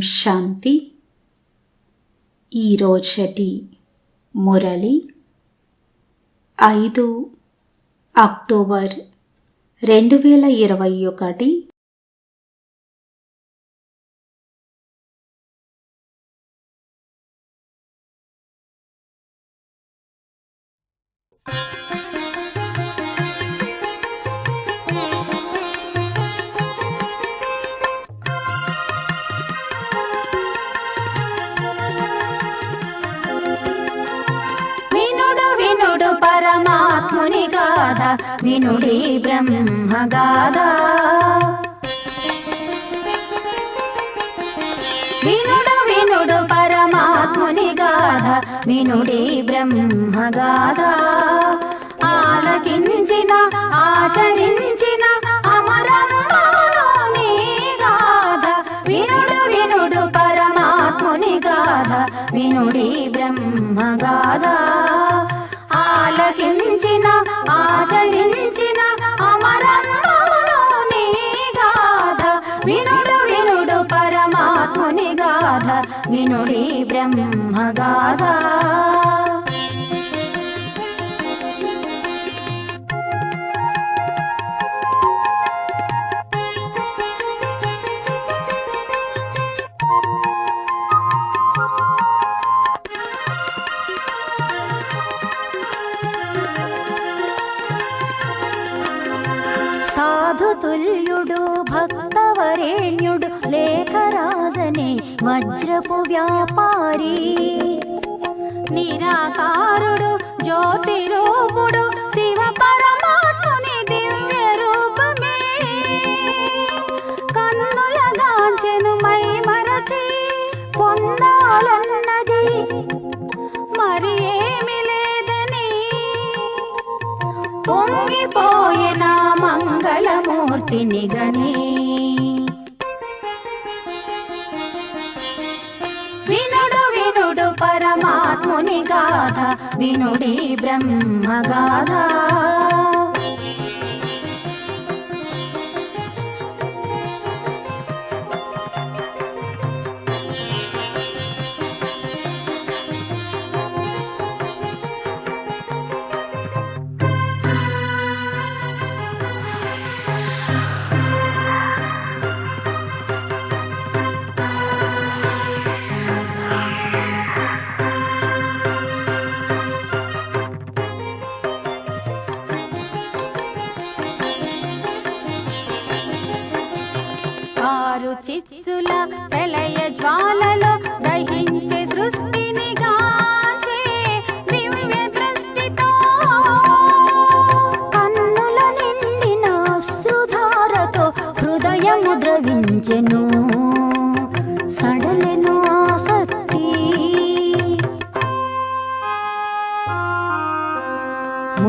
శాంతి ఈరోజటి మురళి ఐదు అక్టోబర్ రెండు వేల ఇరవై ఒకటి గాథ వినుడి బ్రహ్మ గాథ వినుడు వినుడు పరమాత్ముని గాథ వినుడి బ్రహ్మ ఆలకించిన ఆచరించిన అమరమ్మాలోని గాథ వినుడు వినుడు పరమాత్ముని గాథ వినుడి బ్రహ్మ గాథ ఆలకించిన ఆచరించిన అమరమ్మాలోని గాథ. వినుడు వినుడు పరమాత్ముని గాథ. వినుడి బ్రహ్మ తుల్యుడు భక్తవరేణ్యుడు లేఖరాజనే వజ్రపు వ్యాపారి. నిరాకారుడు జ్యోతిరు మంగళమూర్తిని గని వినుడు వినుడు పరమాత్ముని గాథ వినుడి బ్రహ్మగాథ.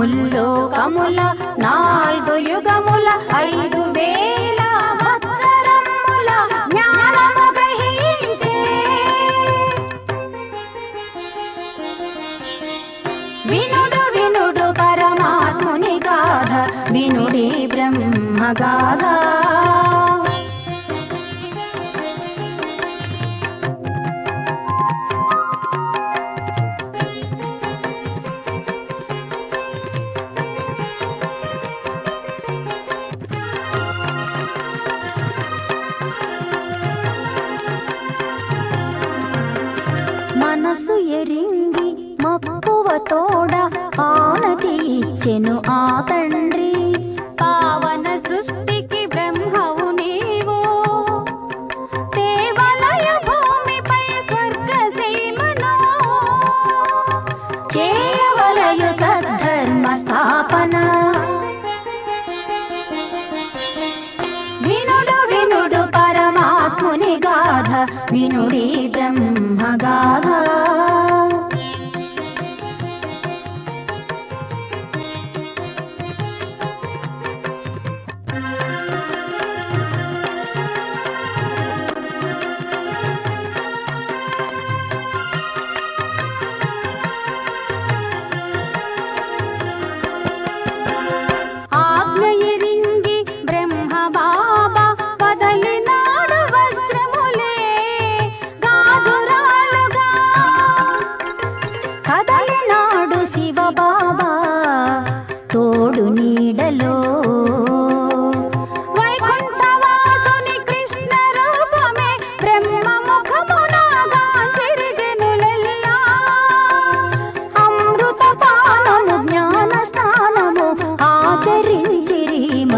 ముల్లోకముల నాలుగు యుగముల ఐదు వేల వత్సరముల జ్ఞానము గ్రహించే. వినుడు వినుడు పరమాత్ముని గాథ వినుడి బ్రహ్మ మనసు ఎరింగి మక్కువ తోడ ఆనతి ఇచ్చెను ఆ తండ్రి. పావన సృష్టికి బ్రహ్మవు నీవు. దేవాలయ భూమిపై స్వర్గ సీమను. చేయవలయు సద్ధర్మ స్థాపన. వినుడు వినుడు పరమాత్ముని గాథ వినుడి బ్రహ్మ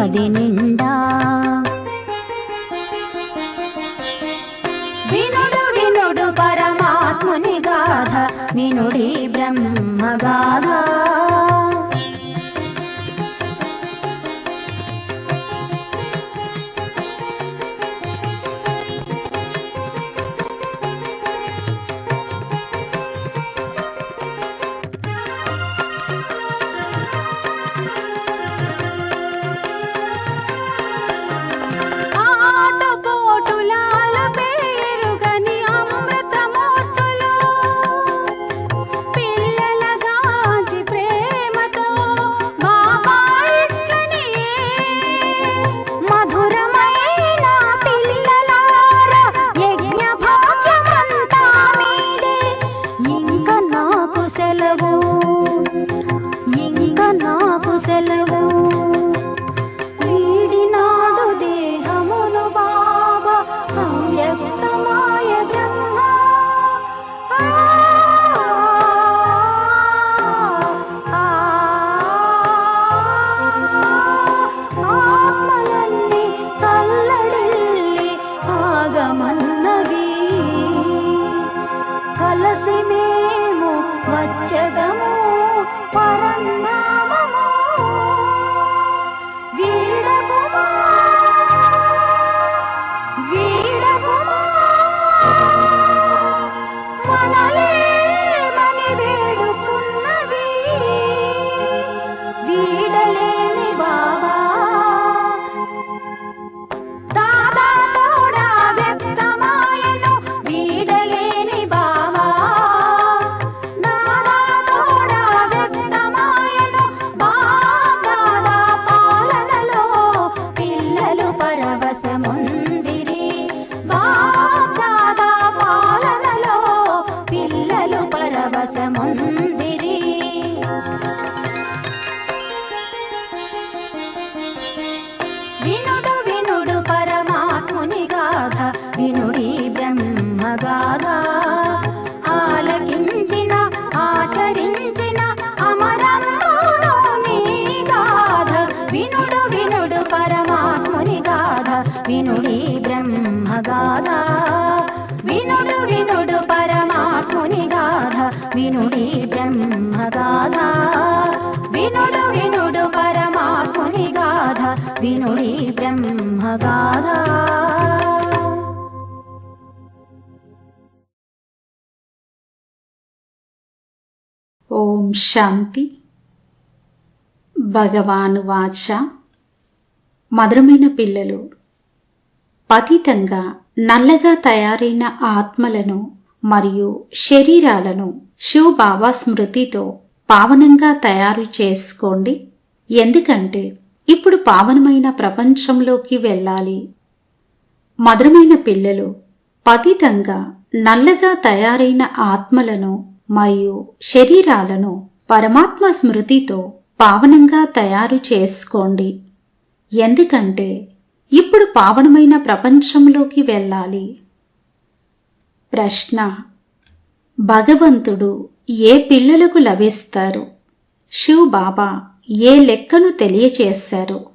పది నిండా. వినుడు వినుడు పరమాత్ముని గాథ వినుడి బ్రహ్మగాథ para పరవశముంది ఓం శాంతి. భగవాను వాచ. మధురమైన పిల్లలు. పతితంగా నల్లగా తయారైన ఆత్మలను మరియు శరీరాలను శివ్ బాబా స్మృతితో పావనంగా తయారు చేసుకోండి. ఎందుకంటే ఇప్పుడు పావనమైన ప్రపంచంలోకి వెళ్ళాలి. మధురమైన పిల్లలు పతితంగా నల్లగా తయారైన ఆత్మలను మరియు శరీరాలను పరమాత్మ స్మృతితో పావనంగా తయారు చేసుకోండి. ఎందుకంటే ఇప్పుడు పావనమైన ప్రపంచంలోకి వెళ్ళాలి. ప్రశ్న. భగవంతుడు ఏ పిల్లలకు లభిస్తారు? శివ్ బాబా ఏ లెక్కను తెలియచేశారు?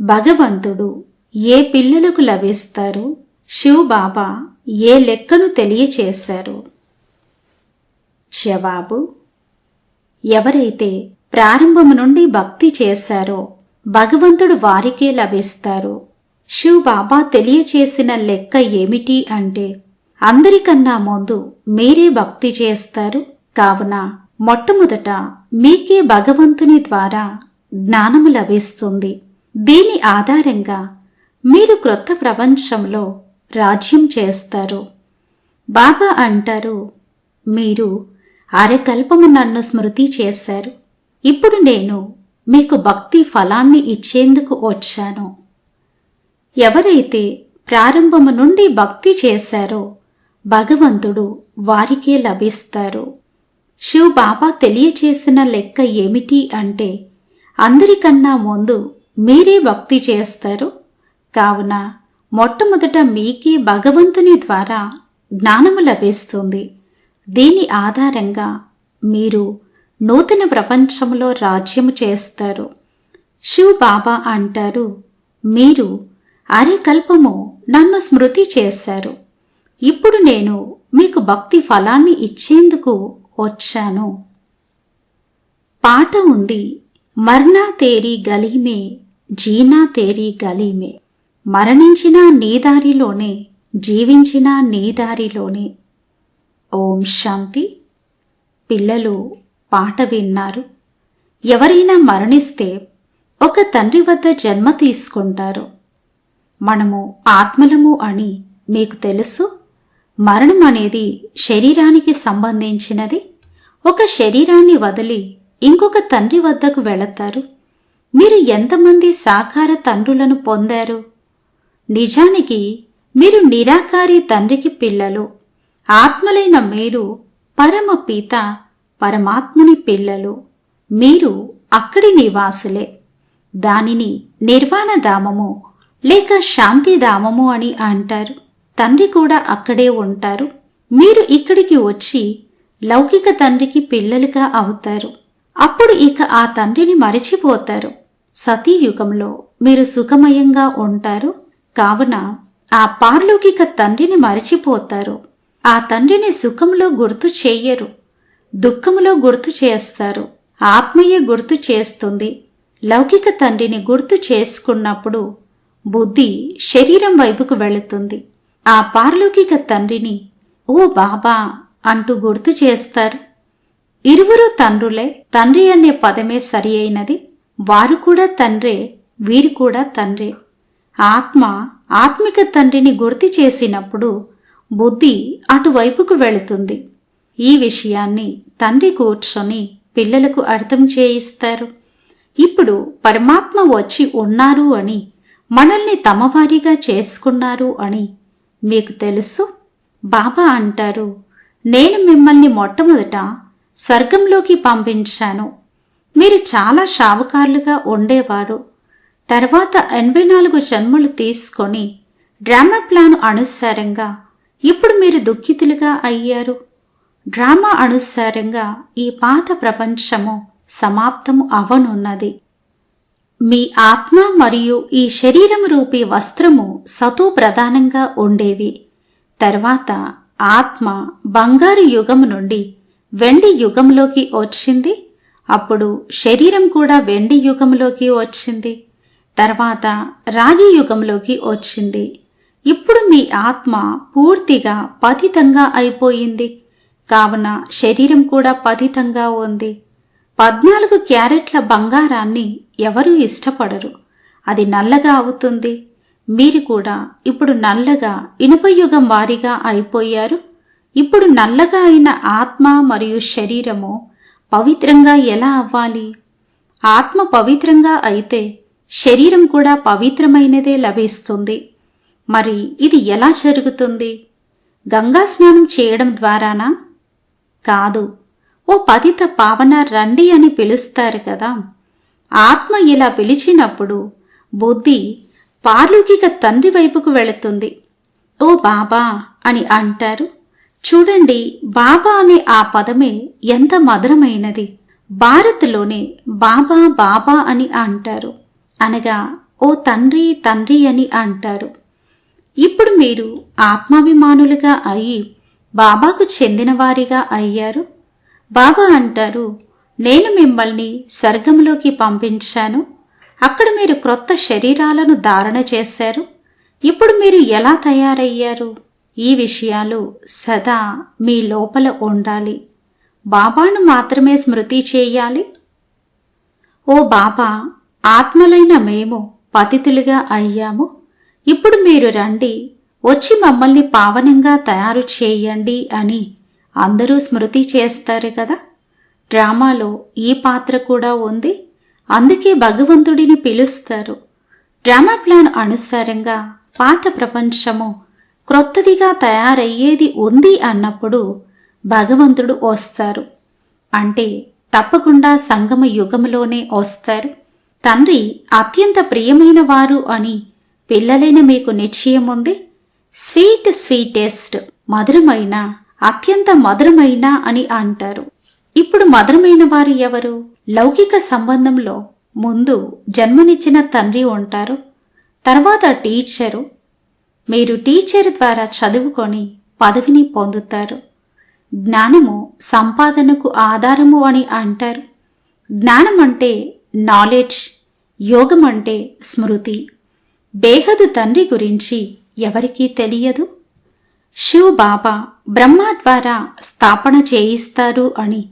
భగవంతుడు ఏ పిల్లలకు లభిస్తారు? శివ్ బాబా ఏ లెక్కను తెలియచేశారు? జవాబు ఎవరైతే ప్రారంభము నుండి భక్తి చేశారో భగవంతుడు వారికే లభిస్తారు. శివ్ బాబా తెలియచేసిన లెక్క ఏమిటి అంటే అందరికన్నా ముందు మీరే భక్తి చేస్తారు. కావున మొట్టమొదట మీకే భగవంతుని ద్వారా జ్ఞానము లభిస్తుంది. దీని ఆధారంగా మీరు క్రొత్త ప్రపంచంలో రాజ్యం చేస్తారు. బాబా అంటారు మీరు అరకల్పము నన్ను స్మృతి చేశారు. ఇప్పుడు నేను మీకు భక్తి ఫలాన్ని ఇచ్చేందుకు వచ్చాను. ఎవరైతే ప్రారంభము నుండి భక్తి చేశారో భగవంతుడు వారికే లభిస్తారు. శివ్ బాబా తెలియచేసిన లెక్క ఏమిటి అంటే అందరికన్నా ముందు మీరే భక్తి చేస్తారు. కావున మొట్టమొదట మీకే భగవంతుని ద్వారా జ్ఞానము లభిస్తుంది. దీని ఆధారంగా మీరు నూతన ప్రపంచంలో రాజ్యము చేస్తారు. శివ్ బాబా అంటారు మీరు అరికల్పము నన్ను స్మృతి చేశారు. ఇప్పుడు నేను మీకు భక్తి ఫలాన్ని ఇచ్చేందుకు వచ్చాను. పాట ఉంది మర్నా తేరీ గలీమే జీనా తేరీ గలీమే. మరణించిన నీ దారిలోనే జీవించిన నీ దారిలోనే. ఓం శాంతి. పిల్లలు పాట విన్నారు. ఎవరైనా మరణిస్తే ఒక తండ్రి వద్ద జన్మ తీసుకుంటారు. మనము ఆత్మలము అని మీకు తెలుసు. మరణం అనేది శరీరానికి సంబంధించినది. ఒక శరీరాన్ని వదిలి ఇంకొక తండ్రి వద్దకు వెళతారు. మీరు ఎంతమంది సాకార తండ్రులను పొందారు? నిజానికి మీరు నిరాకారి తండ్రికి పిల్లలు. ఆత్మలైన మీరు పరమ పిత పరమాత్మని పిల్లలు. మీరు అక్కడి నివాసులే. దానిని నిర్వాణధామము లేక శాంతిధామము అని అంటారు. తండ్రి కూడా అక్కడే ఉంటారు. మీరు ఇక్కడికి వచ్చి లౌకిక తండ్రికి పిల్లలుగా అవుతారు. అప్పుడు ఇక ఆ తండ్రిని మరచిపోతారు. సతీయుగంలో మీరు సుఖమయంగా ఉంటారు. కావున ఆ పార్లౌకిక తండ్రిని మరచిపోతారు. ఆ తండ్రిని సుఖంలో గుర్తు చెయ్యరు దుఃఖంలో గుర్తు చేస్తారు ఆత్మయే గుర్తు చేస్తుంది. లౌకిక తండ్రిని గుర్తు చేసుకున్నప్పుడు బుద్ధి శరీరం వైపుకు వెళుతుంది. ఆ పార్లౌకిక తండ్రిని ఓ బాబా అంటూ గుర్తు చేస్తారు. ఇరువురు తండ్రులే తండ్రి అనే పదమే సరి అయినది వారు కూడా తండ్రే వీరు కూడా తండ్రే. ఆత్మ ఆత్మిక తండ్రిని గుర్తు చేసినప్పుడు బుద్ధి అటువైపుకు వెళుతుంది. ఈ విషయాన్ని తండ్రి కూర్చొని పిల్లలకు అర్థం చేయిస్తారు. ఇప్పుడు పరమాత్మ వచ్చి ఉన్నారు అని మనల్ని తమవారిగా చేసుకున్నారు అని మీకు తెలుసు? బాబా అంటారు నేను మిమ్మల్ని మొట్టమొదట స్వర్గంలోకి పంపించాను. మీరు చాలా షావుకారులుగా ఉండేవారు. తర్వాత ఎనభై నాలుగు జన్మలు తీసుకొని డ్రామా ప్లాన్ అనుసారంగా ఇప్పుడు మీరు దుఃఖితులుగా అయ్యారు. డ్రామా అనుసారంగా ఈ పాత ప్రపంచము సమాప్తము అవనున్నది. మీ ఆత్మ మరియు ఈ శరీరం రూపీ వస్త్రము సతు ప్రధానంగా ఉండేవి. తర్వాత ఆత్మ బంగారు యుగము నుండి వెండి యుగంలోకి వచ్చింది. అప్పుడు శరీరం కూడా వెండి యుగంలోకి వచ్చింది. తర్వాత రాగి యుగంలోకి వచ్చింది. ఇప్పుడు మీ ఆత్మ పూర్తిగా పతితంగా అయిపోయింది. కావున శరీరం కూడా పతితంగా ఉంది. పద్నాలుగు క్యారెట్ల బంగారాన్ని ఎవరూ ఇష్టపడరు. అది నల్లగా అవుతుంది. మీరు కూడా ఇప్పుడు నల్లగా ఇనుపయుగం వారిగా అయిపోయారు. ఇప్పుడు నల్లగా అయిన ఆత్మ మరియు శరీరము పవిత్రంగా ఎలా అవ్వాలి? ఆత్మ పవిత్రంగా అయితే శరీరం కూడా పవిత్రమైనదే లభిస్తుంది. మరి ఇది ఎలా జరుగుతుంది? గంగా స్నానం చేయడం ద్వారానా? కాదు. ఓ పతిత పావన రండి అని పిలుస్తారు కదా. ఆత్మ ఇలా పిలిచినప్పుడు బుద్ధి పార్లుకిక తండ్రి వైపుకు వెళుతుంది. ఓ బాబా అని అంటారు. చూడండి బాబా అనే ఆ పదమే ఎంత మధురమైనది. భారత్లోనే బాబా బాబా అని అంటారు. అనగా ఓ తండ్రి తండ్రి అని అంటారు. ఇప్పుడు మీరు ఆత్మాభిమానులుగా అయి బాబాకు చెందినవారిగా అయ్యారు? బాబా అంటారు నేను మిమ్మల్ని స్వర్గంలోకి పంపించాను. అక్కడ మీరు క్రొత్త శరీరాలను ధారణ చేశారు. ఇప్పుడు మీరు ఎలా తయారయ్యారు? ఈ విషయాలు సదా మీ లోపల ఉండాలి. బాబాను మాత్రమే స్మృతి చేయాలి. ఓ బాబా ఆత్మలైన మేము పతితులుగా అయ్యాము. ఇప్పుడు మీరు రండి. వచ్చి మమ్మల్ని పావనంగా తయారు చేయండి అని అందరూ స్మృతి చేస్తారు కదా. డ్రామాలో ఈ పాత్ర కూడా ఉంది. అందుకే భగవంతుడిని పిలుస్తారు. డ్రామా ప్లాన్ అనుసారంగా పాత ప్రపంచము క్రొత్తదిగా తయారయ్యేది ఉంది అన్నప్పుడు భగవంతుడు వస్తారు. అంటే తప్పకుండా సంగమ యుగంలోనే వస్తారు. తండ్రి అత్యంత ప్రియమైన వారు అని పిల్లలైన మీకు నిశ్చయం ఉంది స్వీట్ స్వీటెస్ట్ మధురమైన అత్యంత మధురమైన అని అంటారు. ఇప్పుడు మధురమైన వారు ఎవరు? లౌకిక సంబంధంలో ముందు జన్మనిచ్చిన తండ్రి ఉంటారు తర్వాత టీచరు. మీరు టీచర్ ద్వారా చదువుకొని పదవిని పొందుతారు. జ్ఞానము సంపాదనకు ఆధారము అని అంటారు. జ్ఞానం అంటే నాలెడ్జ్ యోగం అంటే స్మృతి. బేహదు తండ్రి గురించి ఎవరికీ తెలియదు? శివ్ బాబా బ్రహ్మ ద్వారా స్థాపన చేయిస్తారు అని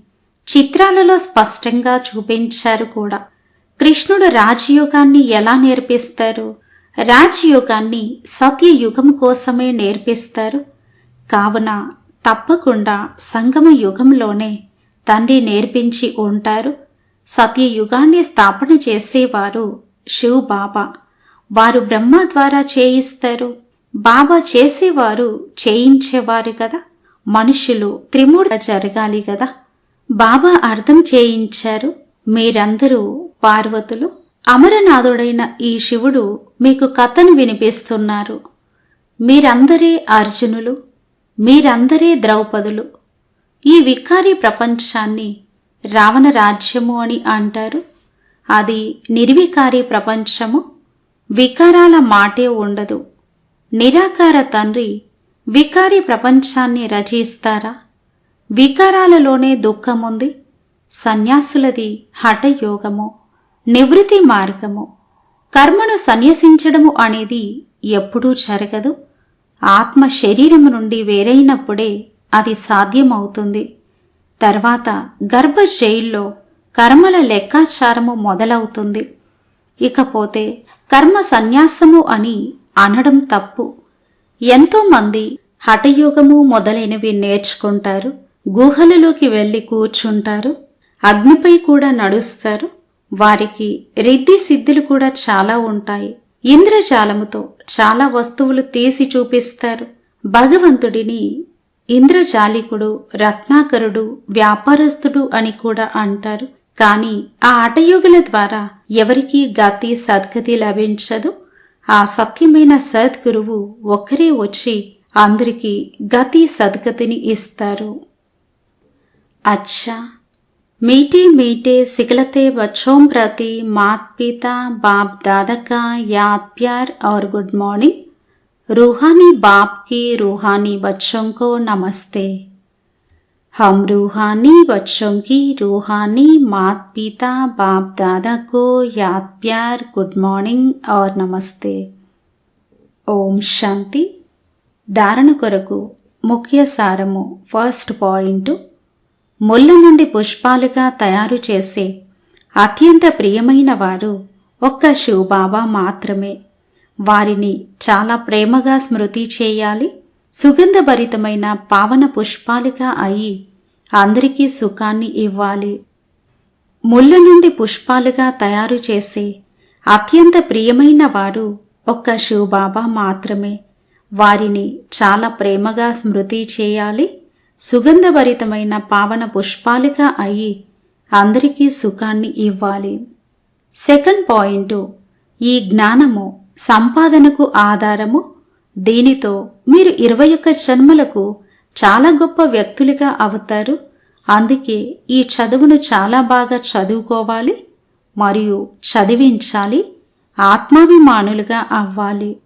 చిత్రాలలో స్పష్టంగా చూపించారు కూడా. కృష్ణుడు రాజయోగాన్ని ఎలా నేర్పిస్తారు? రాజయోగాన్ని సత్యయుగం కోసమే నేర్పిస్తారు? కావున తప్పకుండా సంగమ యుగంలోనే తండ్రి నేర్పించి ఉంటారు. సత్యయుగాన్ని స్థాపన చేసేవారు శివ్ బాబా వారు బ్రహ్మ ద్వారా చేయిస్తారు. బాబా చేసేవారు చేయించేవారు కదా. మనుషులు త్రిమూఢ జరగాలి కదా. బాబా అర్థం చేయించారు. మీరందరూ పార్వతులు. అమరనాథుడైన ఈ శివుడు మీకు కథను వినిపిస్తున్నారు. మీరందరే అర్జునులు. మీరందరే ద్రౌపదులు. ఈ వికారి ప్రపంచాన్ని రావణ రాజ్యము అని అంటారు. అది నిర్వికారి ప్రపంచము. వికారాల మాటే ఉండదు. నిరాకార తండ్రి వికారి ప్రపంచాన్ని రచిస్తారా? వికారాలలోనే దుఃఖముంది. సన్యాసులది హఠయోగము నివృత్తి మార్గము. కర్మను సన్యసించడము అనేది ఎప్పుడూ జరగదు. ఆత్మ శరీరము నుండి వేరైనప్పుడే అది సాధ్యమవుతుంది. తర్వాత గర్భ జైల్లో కర్మల లెక్కాచారము మొదలవుతుంది. ఇకపోతే కర్మ సన్యాసము అని అనడం తప్పు. ఎంతోమంది హఠయోగము మొదలైనవి నేర్చుకుంటారు గుహలలోకి వెళ్ళి కూర్చుంటారు అగ్నిపై కూడా నడుస్తారు వారికి రిద్ధి సిద్ధులు కూడా చాలా ఉంటాయి. ఇంద్రజాలముతో చాలా వస్తువులు తీసి చూపిస్తారు. భగవంతుడిని ఇంద్రజాలికుడు రత్నాకరుడు వ్యాపారస్తుడు అని కూడా అంటారు. కానీ ఆ అటయోగుల ద్వారా ఎవరికీ గతి సద్గతి లభించదు ఆ సత్యమైన సద్గురువు ఒక్కరే వచ్చి అందరికీ గతి సద్గతిని ఇస్తారు अच्छा मीठे मीठे सिकलते बच्चों प्रति मात पिता बाप दादा का याद प्यार और गुड मॉर्निंग रूहानी बाप की रूहानी बच्चों को नमस्ते हम रूहानी बच्चों की रूहानी मात पिता बाप दादा को याद प्यार गुड मॉर्निंग और नमस्ते ఓం శాంతి ధారణ కొరకు ముఖ్య సారము ఫస్ట్ పాయింట్ ముళ్ళ నుండి పుష్పాలుగా తయారు చేసే అత్యంత ప్రియమైన వారు ఒక్క శివబాబా మాత్రమే వారిని చాలా ప్రేమగా స్మృతి చేయాలి సుగంధభరితమైన పావన పుష్పాలుగా అయి అందరికీ సుఖాన్ని ఇవ్వాలి. ముళ్ళ నుండి పుష్పాలుగా తయారు చేసే అత్యంత ప్రియమైన వాడు ఒక్క శివబాబా మాత్రమే. వారిని చాలా ప్రేమగా స్మృతి చేయాలి. సుగంధభరితమైన పావన పుష్పాలుగా అయి అందరికీ సుఖాన్ని ఇవ్వాలి. సెకండ్ పాయింట్ ఈ జ్ఞానము సంపాదనకు ఆధారము దీనితో మీరు ఇరవై ఒక్క జన్మలకు చాలా గొప్ప వ్యక్తులుగా అవుతారు. అందుకే ఈ చదువును చాలా బాగా చదువుకోవాలి మరియు చదివించాలి. ఆత్మాభిమానులుగా అవ్వాలి.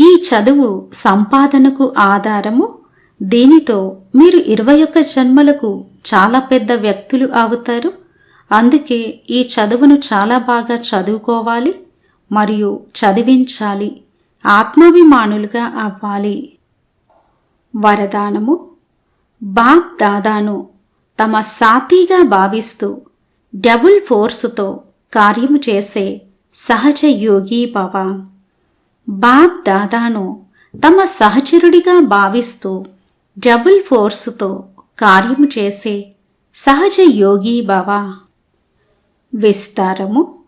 ఈ చదువు సంపాదనకు ఆధారము. దీనితో మీరు ఇరవై ఒక్క జన్మలకు చాలా పెద్ద వ్యక్తులు అవుతారు. అందుకే ఈ చదువును చాలా బాగా చదువుకోవాలి మరియు చదివించాలి. ఆత్మాభిమానులుగా అవ్వాలి. వరదానము బాప్ దాదాను తమ సాతీగా భావిస్తూ డబుల్ ఫోర్సుతో కార్యము చేసే సహజ యోగి భవ. బాప్ దాదాను తమ సహచరుడిగా భావిస్తూ డబుల్ ఫోర్సుతో కార్యము చేసే సహజ యోగి భవ. విస్తారము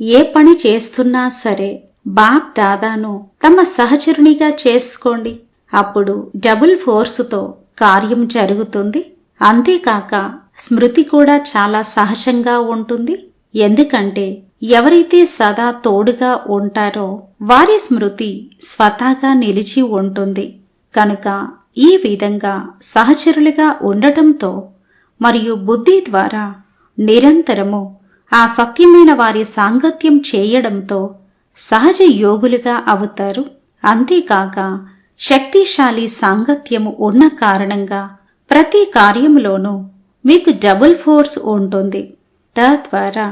ఏ పని చేస్తున్నా సరే బాప్ దాదాను తమ సహచరునిగా చేసుకోండి. అప్పుడు డబుల్ ఫోర్సుతో కార్యం జరుగుతుంది. అంతేకాక స్మృతి కూడా చాలా సహజంగా ఉంటుంది. ఎందుకంటే ఎవరైతే సదా తోడుగా ఉంటారో వారి స్మృతి స్వతహాగా నిలిచి ఉంటుంది. కనుక ఈ విధంగా సహచరులుగా ఉండటంతో మరియు బుద్ధి ద్వారా నిరంతరము ఆ సత్యమైన వారి సాంగత్యం చేయడంతో సహజ యోగులుగా అవుతారు. అంతేకాక శక్తిశాలి సాంగత్యము ఉన్న కారణంగా ప్రతి కార్యములోనూ మీకు డబుల్ ఫోర్స్ ఉంటుంది. తద్వారా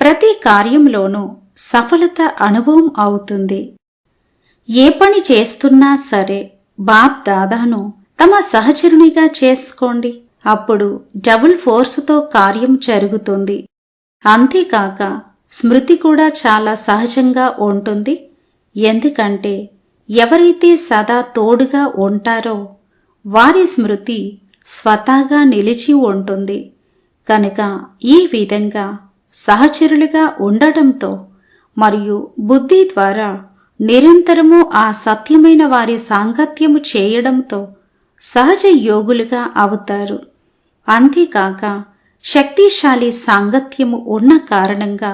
ప్రతి కార్యంలోనూ సఫలత అనుభవం అవుతుంది. ఏ పని చేస్తున్నా సరే బాప్ దాదాను తమ సహచరునిగా చేసుకోండి. అప్పుడు డబుల్ ఫోర్సుతో కార్యం జరుగుతుంది. అంతేకాక స్మృతి కూడా చాలా సహజంగా ఉంటుంది. ఎందుకంటే ఎవరైతే సదా తోడుగా ఉంటారో వారి స్మృతి స్వతహాగా నిలిచి ఉంటుంది. కనుక ఈ విధంగా సహచరులుగా ఉండటంతో మరియు బుద్ధి ద్వారా నిరంతరము ఆ సత్యమైన వారి సాంగత్యము చేయడంతో సహజ యోగులుగా అవుతారు. అంతేకాక శక్తిశాలి సాంగత్యము ఉన్న కారణంగా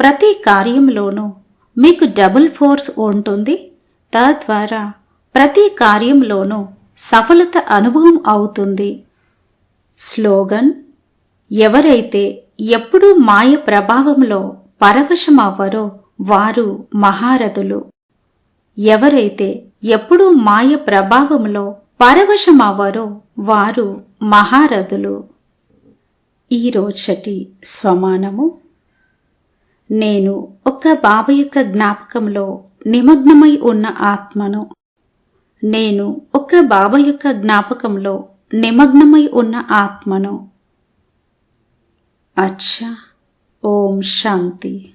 ప్రతి కార్యంలోనూ మీకు డబుల్ ఫోర్స్ ఉంటుంది. తద్వారా ప్రతి కార్యంలోనూ సఫలత అనుభవం అవుతుంది. స్లోగన్ ఎవరైతే ఎప్పుడూ మాయ ప్రభావంలో పరవశమవ్వరో వారు మహారథులు. ఎవరైతే ఎప్పుడూ మాయ ప్రభావంలో పరవశమవ్వరో వారు మహారథులు. ఈ రోజటి స్వమానము నేను ఒక్క బాబా యొక్క జ్ఞాపకంలో నిమగ్నమై ఉన్న ఆత్మను. నేను ఒక్క బాబా యొక్క జ్ఞాపకంలో నిమగ్నమై ఉన్న ఆత్మను. అచ్చా. ఓం శాంతి.